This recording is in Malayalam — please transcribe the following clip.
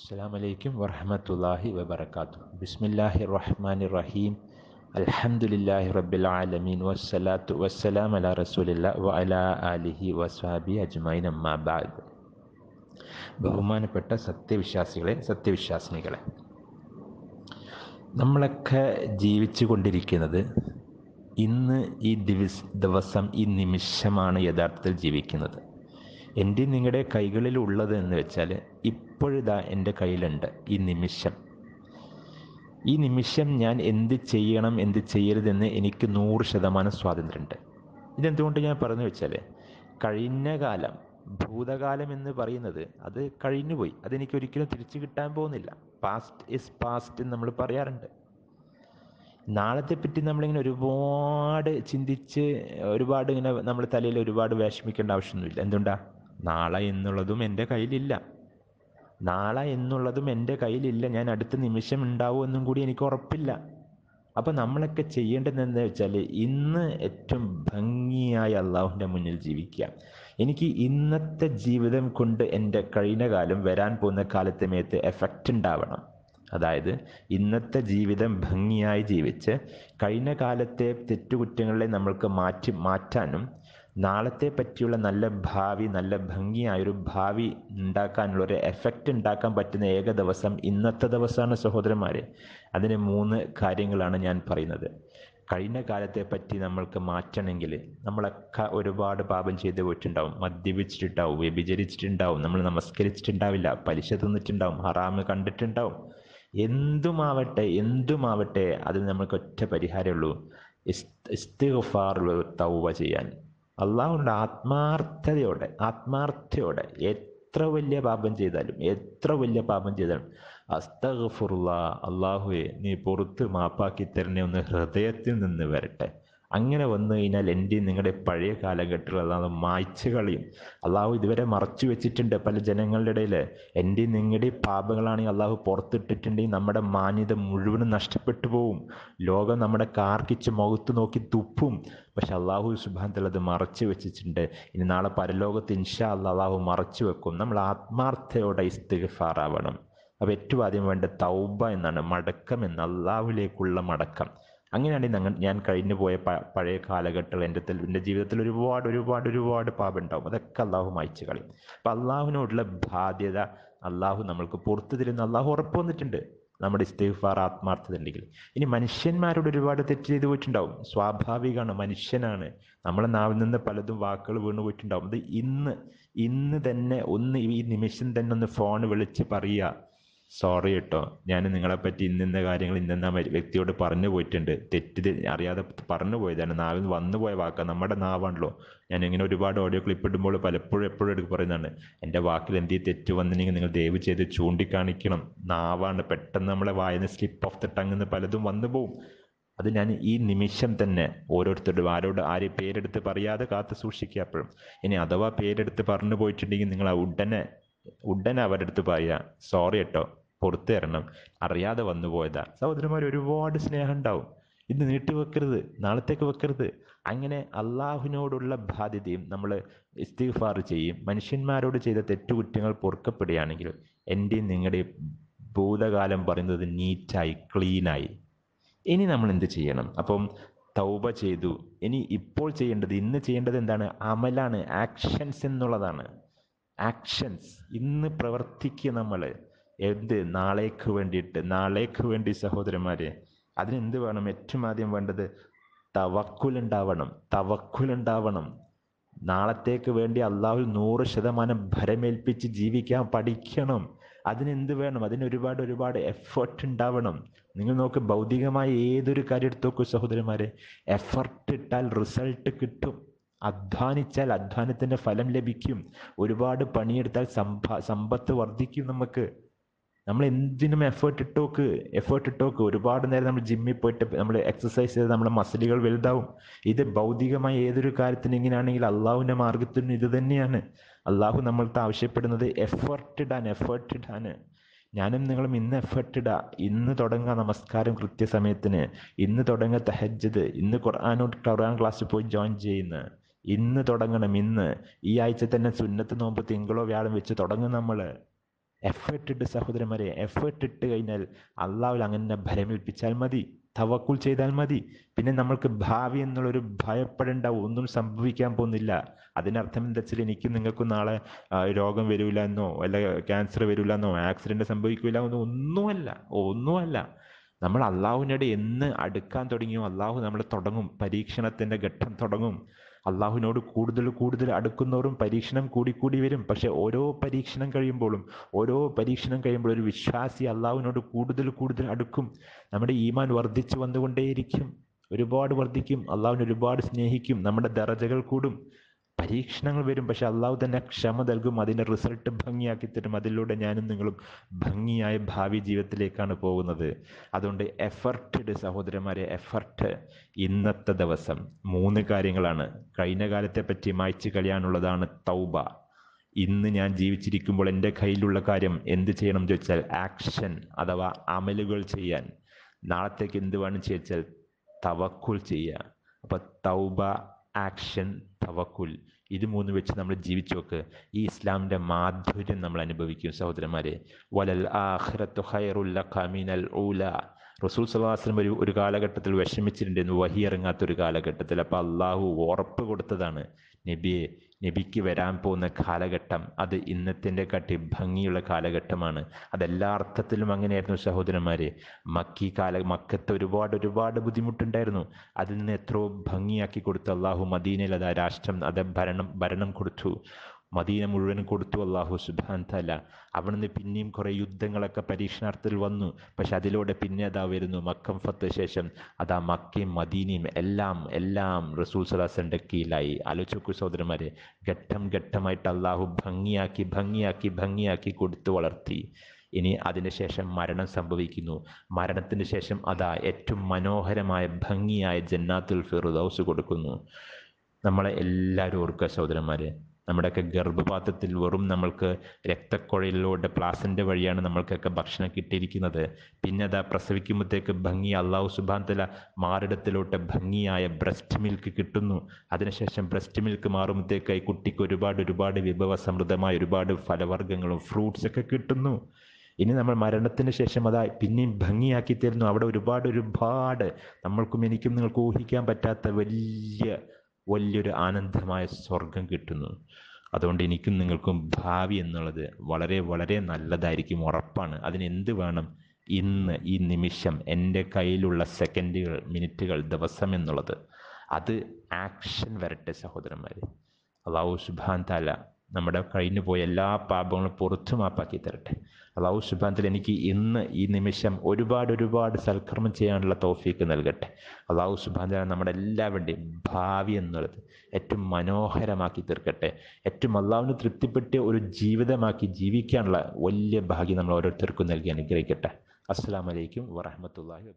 السلام عليكم ورحمة الله وبركاته بسم الله الرحمن الرحيم الحمد لله رب العالمين والصلاة والسلام على رسول الله وعلى آله وصحبه أجمعين أما بعد ബഹുമാനപ്പെട്ട സത്യവിശ്വാസികളെ സത്യവിശ്വാസിനികളെ നമ്മളൊക്കെ ജീവിച്ചു കൊണ്ടിരിക്കുന്നത് ഇന്ന് ഈ ദിവസ ദിവസം ഈ നിമിഷമാണ് യഥാർത്ഥത്തിൽ ജീവിക്കുന്നത് എന്റെ നിങ്ങളുടെ കൈകളിൽ ഉള്ളത് എന്ന് വെച്ചാൽ ഇപ്പോഴിതാ എന്റെ കയ്യിലുണ്ട് ഈ നിമിഷം. ഈ നിമിഷം ഞാൻ എന്ത് ചെയ്യണം എന്ത് ചെയ്യരുതെന്ന് എനിക്ക് നൂറ് ശതമാനം സ്വാതന്ത്ര്യമുണ്ട്. ഇതെന്തുകൊണ്ട് ഞാൻ പറഞ്ഞു വെച്ചാൽ കഴിഞ്ഞ കാലം ഭൂതകാലം എന്ന് പറയുന്നത് അത് കഴിഞ്ഞുപോയി അതെനിക്ക് ഒരിക്കലും തിരിച്ചു കിട്ടാൻ പോകുന്നില്ല. പാസ്റ്റ് ഇസ് പാസ്റ്റ് എന്ന് നമ്മൾ പറയാറുണ്ട്. നാളത്തെ പറ്റി നമ്മളിങ്ങനെ ഒരുപാട് ചിന്തിച്ച് ഒരുപാട് ഇങ്ങനെ നമ്മൾ തലയിൽ ഒരുപാട് വിഷമിക്കേണ്ട ആവശ്യമൊന്നുമില്ല. എന്തുകൊണ്ടാ? നാളെ എന്നുള്ളതും എന്റെ കയ്യിലില്ല. നാളെ എന്നുള്ളതും എന്റെ കയ്യിലില്ല. ഞാൻ അടുത്ത നിമിഷം ഉണ്ടാവുമെന്നും കൂടി എനിക്ക് ഉറപ്പില്ല. അപ്പം നമ്മളൊക്കെ ചെയ്യേണ്ടത് എന്താ വെച്ചാൽ ഇന്ന് ഏറ്റവും ഭംഗിയായി അള്ളാഹുവിന്റെ മുന്നിൽ ജീവിക്കുക. എനിക്ക് ഇന്നത്തെ ജീവിതം കൊണ്ട് എന്റെ കഴിഞ്ഞ കാലം വരാൻ പോകുന്ന കാലത്തെ മേത്ത് എഫക്റ്റ് ഉണ്ടാവണം. അതായത് ഇന്നത്തെ ജീവിതം ഭംഗിയായി ജീവിച്ച് കഴിഞ്ഞ കാലത്തെ തെറ്റുകുറ്റങ്ങളെ നമ്മൾക്ക് മാറ്റി മാറ്റാനും നാളത്തെ പറ്റിയുള്ള നല്ല ഭാവി നല്ല ഭംഗിയായൊരു ഭാവി ഉണ്ടാക്കാനുള്ള ഒരു എഫക്റ്റ് ഉണ്ടാക്കാൻ പറ്റുന്ന ഏക ദിവസം ഇന്നത്തെ ദിവസമാണ് സഹോദരന്മാരെ. അതിന് മൂന്ന് കാര്യങ്ങളാണ് ഞാൻ പറയുന്നത്. കഴിഞ്ഞ കാലത്തെ പറ്റി നമ്മൾക്ക് മാറ്റണമെങ്കിൽ നമ്മളൊക്കെ ഒരുപാട് പാപം ചെയ്ത് പോയിട്ടുണ്ടാവും. മദ്യപിച്ചിട്ടുണ്ടാവും വ്യഭിചരിച്ചിട്ടുണ്ടാവും നമ്മൾ നമസ്കരിച്ചിട്ടുണ്ടാവില്ല പലിശ തിന്നിട്ടുണ്ടാവും ഹറാമ് കണ്ടിട്ടുണ്ടാവും. എന്തുമാവട്ടെ എന്തുമാവട്ടെ അതിന് നമ്മൾക്ക് ഒറ്റ പരിഹാരമുള്ളൂ. ഇസ്തിഗ്ഫാർ തൗവ ചെയ്യാൻ. അള്ളാഹുണ്ട് ആത്മാർത്ഥതയോടെ ആത്മാർത്ഥയോടെ എത്ര വലിയ പാപം ചെയ്താലും എത്ര വലിയ പാപം ചെയ്താലും അസ്തഫുറുള്ള അള്ളാഹുവെ നീ പുറത്ത് മാപ്പാക്കി തരണേ ഒന്ന് ഹൃദയത്തിൽ നിന്ന് വരട്ടെ. അങ്ങനെ വന്നു കഴിഞ്ഞാൽ എന്റെ നിങ്ങളുടെ പഴയ കാലഘട്ടത്തിൽ അതാണ് മായ്ച്ചു കളയും. അള്ളാഹു ഇതുവരെ മറച്ചു വെച്ചിട്ടുണ്ട് പല ജനങ്ങളുടെ ഇടയിൽ. എന്റെ നിങ്ങളുടെ പാപങ്ങളാണെങ്കിൽ അള്ളാഹു പുറത്തിട്ടിട്ടുണ്ടെങ്കിൽ നമ്മുടെ മാന്യത മുഴുവനും നഷ്ടപ്പെട്ടു പോവും. ലോകം നമ്മുടെ കാർക്കിച്ച് മുഖത്ത് നോക്കി തുപ്പും. പക്ഷെ അള്ളാഹു സുബാന്തൽ അത് മറച്ചു വെച്ചിട്ടുണ്ട്. ഇനി നാളെ പരലോകത്ത് ഇൻഷാ അള്ളാഹു മറച്ചു വെക്കും. നമ്മൾ ആത്മാർത്ഥയോടെ ഇസ്തിഗഫാറാവണം അപ്പോൾ ഏറ്റവും ആദ്യം വേണ്ട തൗബ എന്നാണ്. മടക്കം എന്ന് അള്ളാഹുലേക്കുള്ള മടക്കം. അങ്ങനെയാണ് ഞാൻ കഴിഞ്ഞു പോയ പഴയ കാലഘട്ടങ്ങൾ എന്റെ എന്റെ ജീവിതത്തിൽ ഒരുപാട് ഒരുപാട് ഒരുപാട് പാപം ഉണ്ടാവും അതൊക്കെ അള്ളാഹു മായ്ച്ചു കളയും. അപ്പം അള്ളാഹുവിനോടുള്ള ബാധ്യത അള്ളാഹു നമ്മൾക്ക് പുറത്തു തരുന്ന അള്ളാഹു ഉറപ്പ് വന്നിട്ടുണ്ട്. നമ്മുടെ ഇസ്തിഫാർ ആത്മാർത്ഥത ഉണ്ടെങ്കിൽ. ഇനി മനുഷ്യന്മാരോട് ഒരുപാട് തെറ്റ് ചെയ്തു പോയിട്ടുണ്ടാവും. സ്വാഭാവികമാണ് മനുഷ്യനാണ്. നമ്മളെ നാവിൽ നിന്ന് പലതും വാക്കുകൾ വീണു പോയിട്ടുണ്ടാവും. അത് ഇന്ന് ഇന്ന് തന്നെ ഒന്ന് ഈ നിമിഷം തന്നെ ഒന്ന് ഫോൺ വിളിച്ച് പറയുക. സോറി കേട്ടോ. ഞാൻ നിങ്ങളെപ്പറ്റി ഇന്നിന്ന കാര്യങ്ങൾ ഇന്നിന്ന വ്യക്തിയോട് പറഞ്ഞു പോയിട്ടുണ്ട്. തെറ്റ് അറിയാതെ പറഞ്ഞു പോയതാണ്. നാവിൽ വന്നു പോയ വാക്കാണ് നമ്മുടെ നാവാണല്ലോ. ഞാൻ ഇങ്ങനെ ഒരുപാട് ഓഡിയോ ക്ലിപ്പ് ഇടുമ്പോൾ പലപ്പോഴും എപ്പോഴും എടുക്കും പറയുന്നതാണ്. എന്റെ വാക്കിൽ എന്ത് തെറ്റ് വന്നിട്ടുണ്ടെങ്കിൽ നിങ്ങൾ ദയവ് ചെയ്ത് ചൂണ്ടിക്കാണിക്കണം. നാവാണ്. പെട്ടെന്ന് നമ്മളെ വായന സ്ലിപ്പ് ഓഫ് ദ ടങ് എന്ന് പലതും വന്നു പോവും. അത് ഞാൻ ഈ നിമിഷം തന്നെ ഓരോരുത്തരോടും ആരോട് ആര് പേരെടുത്ത് പറയാതെ കാത്തു സൂക്ഷിക്കുക അപ്പോഴും ഇനി അഥവാ പേരെടുത്ത് പറഞ്ഞു പോയിട്ടുണ്ടെങ്കിൽ നിങ്ങൾ ഉടനെ ഉടനെ അവരുടെ അടുത്ത് പറയുക. സോറി കേട്ടോ. പുറത്തു തരണം അറിയാതെ വന്നു പോയതാ. സഹോദരന്മാർ ഒരുപാട് സ്നേഹം ഉണ്ടാവും. നീട്ടി വെക്കരുത്. നാളത്തേക്ക് വെക്കരുത്. അങ്ങനെ അള്ളാഹുവിനോടുള്ള ബാധ്യതയും നമ്മൾ ഇസ്തിഫാർ ചെയ്യും. മനുഷ്യന്മാരോട് ചെയ്ത തെറ്റുകുറ്റങ്ങൾ പൊറുക്കപ്പെടുകയാണെങ്കിൽ എന്റെയും നിങ്ങളുടെയും ഭൂതകാലം പറയുന്നത് നീറ്റായി ക്ലീനായി. ഇനി നമ്മൾ എന്ത് ചെയ്യണം? അപ്പം തൗബ ചെയ്തു. ഇനി ഇപ്പോൾ ചെയ്യേണ്ടത് ഇന്ന് ചെയ്യേണ്ടത് എന്താണ്? അമലാണ്. ആക്ഷൻസ് എന്നുള്ളതാണ്. ആക്ഷൻസ്. ഇന്ന് പ്രവർത്തിക്കുക നമ്മൾ എന്ത്? നാളേക്ക് വേണ്ടിയിട്ട് നാളേക്ക് വേണ്ടി സഹോദരന്മാരെ അതിനെന്ത് വേണം? ഏറ്റവും ആദ്യം വേണ്ടത് തവക്കുലുണ്ടാവണം തവക്കുലുണ്ടാവണം. നാളത്തേക്ക് വേണ്ടി അള്ളാഹു നൂറ് ശതമാനം ഭരമേൽപ്പിച്ച് ജീവിക്കാൻ പഠിക്കണം. അതിനെന്ത് വേണം? അതിന് ഒരുപാട് ഒരുപാട് എഫേർട്ട് ഉണ്ടാവണം. നിങ്ങൾ നോക്ക് ഭൗതികമായ ഏതൊരു കാര്യം എടുത്തു നോക്കൂ സഹോദരന്മാരെ എഫർട്ട് ഇട്ടാൽ റിസൾട്ട് കിട്ടും. അധ്വാനിച്ചാൽ അധ്വാനത്തിന്റെ ഫലം ലഭിക്കും. ഒരുപാട് പണിയെടുത്താൽ സമ്പ സമ്പത്ത് വർദ്ധിക്കും നമുക്ക്. നമ്മൾ എന്തിനും എഫേർട്ട് ഇട്ടോക്ക് എഫേർട്ട് ഇട്ടോക്ക്. ഒരുപാട് നേരം നമ്മൾ ജിമ്മിൽ പോയിട്ട് നമ്മൾ എക്സസൈസ് ചെയ്ത് നമ്മുടെ മസിലുകൾ വലുതാവും. ഇത് ഭൗതികമായ ഏതൊരു കാര്യത്തിന് ഇങ്ങനെയാണെങ്കിൽ അള്ളാഹുവിന്റെ മാർഗത്തിന് ഇത് തന്നെയാണ്. അള്ളാഹു നമ്മൾക്ക് ആവശ്യപ്പെടുന്നത് എഫേർട്ട് ഇടാൻ എഫേർട്ട് ഇടാൻ. ഞാനും നിങ്ങളും ഇന്ന് എഫേർട്ട് ഇടുക ഇന്ന് തുടങ്ങുക നമസ്കാരം കൃത്യസമയത്തിന്. ഇന്ന് തുടങ്ങുക തഹജ്ജത് ഇന്ന് ഖുർആാനോട് ഖുർആൻ ക്ലാസ്സിൽ പോയി ജോയിൻ ചെയ്യുന്ന. ഇന്ന് തുടങ്ങണം ഇന്ന്. ഈ ആഴ്ച തന്നെ സുന്നത്ത് നോമ്പ് തിങ്കളോ വ്യാഴം വെച്ച് തുടങ്ങും നമ്മൾ. എഫേർട്ട് ഇട്ട് സഹോദരന്മാരെ എഫേർട്ട് ഇട്ട് കഴിഞ്ഞാൽ അള്ളാഹുൽ അങ്ങനെ ഭരമേൽപ്പിച്ചാൽ മതി തവക്കുൽ ചെയ്താൽ മതി. പിന്നെ നമ്മൾക്ക് ഭാവി എന്നുള്ളൊരു ഭയപ്പെടേണ്ട ഒന്നും സംഭവിക്കാൻ പോകുന്നില്ല. അതിനർത്ഥം എന്താ വെച്ചാൽ എനിക്ക് നിങ്ങൾക്കും നാളെ രോഗം വരില്ല എന്നോ അല്ല ക്യാൻസർ വരില്ല എന്നോ ആക്സിഡന്റ് സംഭവിക്കില്ല എന്നോ ഒന്നുമല്ല ഒന്നുമല്ല. നമ്മൾ അള്ളാഹുവിനോട് എന്ന് അടുക്കാൻ തുടങ്ങിയോ അള്ളാഹു നമ്മൾ തുടങ്ങും പരീക്ഷണത്തിന്റെ ഘട്ടം തുടങ്ങും. അള്ളാഹുവിനോട് കൂടുതൽ കൂടുതൽ അടുക്കുന്നവരും പരീക്ഷണം കൂടിക്കൂടി വരും. പക്ഷെ ഓരോ പരീക്ഷണം കഴിയുമ്പോഴും ഓരോ പരീക്ഷണം കഴിയുമ്പോഴും ഒരു വിശ്വാസി അള്ളാഹുവിനോട് കൂടുതൽ കൂടുതൽ അടുക്കും. നമ്മുടെ ഈമാൻ വർദ്ധിച്ചു വന്നുകൊണ്ടേയിരിക്കും. ഒരുപാട് വർദ്ധിക്കും. അള്ളാഹുവിനെ ഒരുപാട് സ്നേഹിക്കും. നമ്മുടെ ദറജകൾ കൂടും. പരീക്ഷണങ്ങൾ വരും പക്ഷെ അള്ളാഹു തന്നെ ക്ഷമ നൽകും അതിന്റെ റിസൾട്ട് ഭംഗിയാക്കി തരും. അതിലൂടെ ഞാനും നിങ്ങളും ഭംഗിയായ ഭാവി ജീവിതത്തിലേക്കാണ് പോകുന്നത്. അതുകൊണ്ട് എഫർട്ടഡ് സഹോദരന്മാരെ എഫർട്ട്. ഇന്നത്തെ ദിവസം മൂന്ന് കാര്യങ്ങളാണ്. കഴിഞ്ഞ കാലത്തെ പറ്റി മായ്ച്ചു കളയാനുള്ളതാണ് തൗബ. ഇന്ന് ഞാൻ ജീവിച്ചിരിക്കുമ്പോൾ എന്റെ കയ്യിലുള്ള കാര്യം എന്ത് ചെയ്യണം എന്ന് ചോദിച്ചാൽ ആക്ഷൻ അഥവാ അമലുകൾ ചെയ്യാൻ. നാളത്തേക്ക് എന്ത് വേണം ചോദിച്ചാൽ തവക്കുൽ ചെയ്യുക. അപ്പൊ തൗബ ആക്ഷൻ തവക്കുൽ ഇത് മൂന്ന് വെച്ച് നമ്മൾ ജീവിച്ചു നോക്ക്. ഈ ഇസ്ലാമിന്റെ മാധുര്യം നമ്മൾ അനുഭവിക്കും സഹോദരന്മാരെ. വലൽ റസൂൽ സലാസ്ലം ഒരു ഒരു കാലഘട്ടത്തിൽ വിഷമിച്ചിട്ടുണ്ടായിരുന്നു വഹി ഇറങ്ങാത്ത ഒരു കാലഘട്ടത്തിൽ. അപ്പോൾ അള്ളാഹു ഉറപ്പ് കൊടുത്തതാണ്. നബിയെ നബിക്ക് വരാൻ പോകുന്ന കാലഘട്ടം അത് ഇന്നത്തിന്റെ കാട്ടി ഭംഗിയുള്ള കാലഘട്ടമാണ്. അതെല്ലാ അർത്ഥത്തിലും അങ്ങനെയായിരുന്നു സഹോദരന്മാരെ. മക്കി കാല മക്കത്ത് ഒരുപാട് ഒരുപാട് ബുദ്ധിമുട്ടുണ്ടായിരുന്നു. അതിൽ നിന്ന് എത്രയോ ഭംഗിയാക്കി കൊടുത്തു അള്ളാഹു മദീനയിൽ അത് ആ രാഷ്ട്രം അത് ഭരണം ഭരണം കൊടുത്തു. മദീന മുഴുവൻ കൊടുത്തു അള്ളാഹു സുബാൻ തല അവിടുന്ന് പിന്നെയും കുറേ യുദ്ധങ്ങളൊക്കെ പരീക്ഷണാർത്ഥത്തിൽ വന്നു. പക്ഷെ അതിലൂടെ പിന്നെ അതാ വരുന്നു മക്കം ഫത്ത് ശേഷം. അതാ മക്കയും മദീനയും എല്ലാം എല്ലാം റസൂൽ സലാസന്റെ കീഴിലായി. ആലോചിക്കൂ സഹോദരന്മാരെ ഘട്ടം ഘട്ടമായിട്ട് അള്ളാഹു ഭംഗിയാക്കി ഭംഗിയാക്കി ഭംഗിയാക്കി കൊടുത്തു വളർത്തി. ഇനി അതിനുശേഷം മരണം സംഭവിക്കുന്നു. മരണത്തിന് ശേഷം അതാ ഏറ്റവും മനോഹരമായ ഭംഗിയായ ജന്നാത്തുൽ ഫിറുദൌസ് കൊടുക്കുന്നു. നമ്മളെ എല്ലാവരും ഓർക്കുക സഹോദരന്മാരെ നമ്മുടെയൊക്കെ ഗർഭപാത്രത്തിൽ വെറും നമ്മൾക്ക് രക്തക്കുഴലിലൂടെ പ്ലാസിന്റെ വഴിയാണ് നമ്മൾക്കൊക്കെ ഭക്ഷണം കിട്ടിയിരിക്കുന്നത്. പിന്നെ അതാ പ്രസവിക്കുമ്പോഴത്തേക്ക് ഭംഗി അള്ളാഹു സുബാന്തല തല മാറിടത്തിലോട്ട് ഭംഗിയായ ബ്രസ്റ്റ് മിൽക്ക് കിട്ടുന്നു. അതിനുശേഷം ബ്രസ്റ്റ് മിൽക്ക് മാറുമ്പോഴത്തേക്ക് ഈ കുട്ടിക്ക് ഒരുപാട് ഒരുപാട് വിഭവസമൃദ്ധമായ ഒരുപാട് ഫലവർഗങ്ങളും ഫ്രൂട്ട്സ് ഒക്കെ കിട്ടുന്നു. ഇനി നമ്മൾ മരണത്തിന് ശേഷം അതാ പിന്നെയും ഭംഗിയാക്കി തരുന്നു. അവിടെ ഒരുപാട് ഒരുപാട് നമ്മൾക്കും എനിക്കും നിങ്ങൾക്ക് ഊഹിക്കാൻ പറ്റാത്ത വലിയ വലിയൊരു ആനന്ദമായ സ്വർഗം കിട്ടുന്നു. അതുകൊണ്ട് എനിക്കും നിങ്ങൾക്കും ഭാവി എന്നുള്ളത് വളരെ വളരെ നല്ലതായിരിക്കും ഉറപ്പാണ്. അതിനെന്ത് വേണം? ഇന്ന് ഈ നിമിഷം എന്റെ കയ്യിലുള്ള സെക്കൻഡുകൾ മിനിറ്റുകൾ ദിവസം എന്നുള്ളത്. അത് ആക്ഷൻ വരട്ടെ സഹോദരന്മാരെ. അള്ളാഹു സുബാൻ താല നമ്മുടെ കഴിഞ്ഞു പോയ എല്ലാ പാപങ്ങളും പുറത്തു മാപ്പാക്കി തരട്ടെ. അള്ളാഹു സുബാനത്തിൽ എനിക്ക് ഇന്ന് ഈ നിമിഷം ഒരുപാട് ഒരുപാട് സൽക്കർമ്മം ചെയ്യാനുള്ള തോഫീക്ക് നൽകട്ടെ. അള്ളാഹു സുബാന്തില നമ്മുടെ എല്ലാവരുടെയും ഭാവി എന്നുള്ളത് ഏറ്റവും മനോഹരമാക്കി തീർക്കട്ടെ. ഏറ്റവും അള്ളാഹുവിന് തൃപ്തിപ്പെട്ട ഒരു ജീവിതമാക്കി ജീവിക്കാനുള്ള വലിയ ഭാഗ്യം നമ്മൾ ഓരോരുത്തർക്കും നൽകി അനുഗ്രഹിക്കട്ടെ. അസ്സാം വലൈക്കും വറഹമത്തല്ലാഹി വാ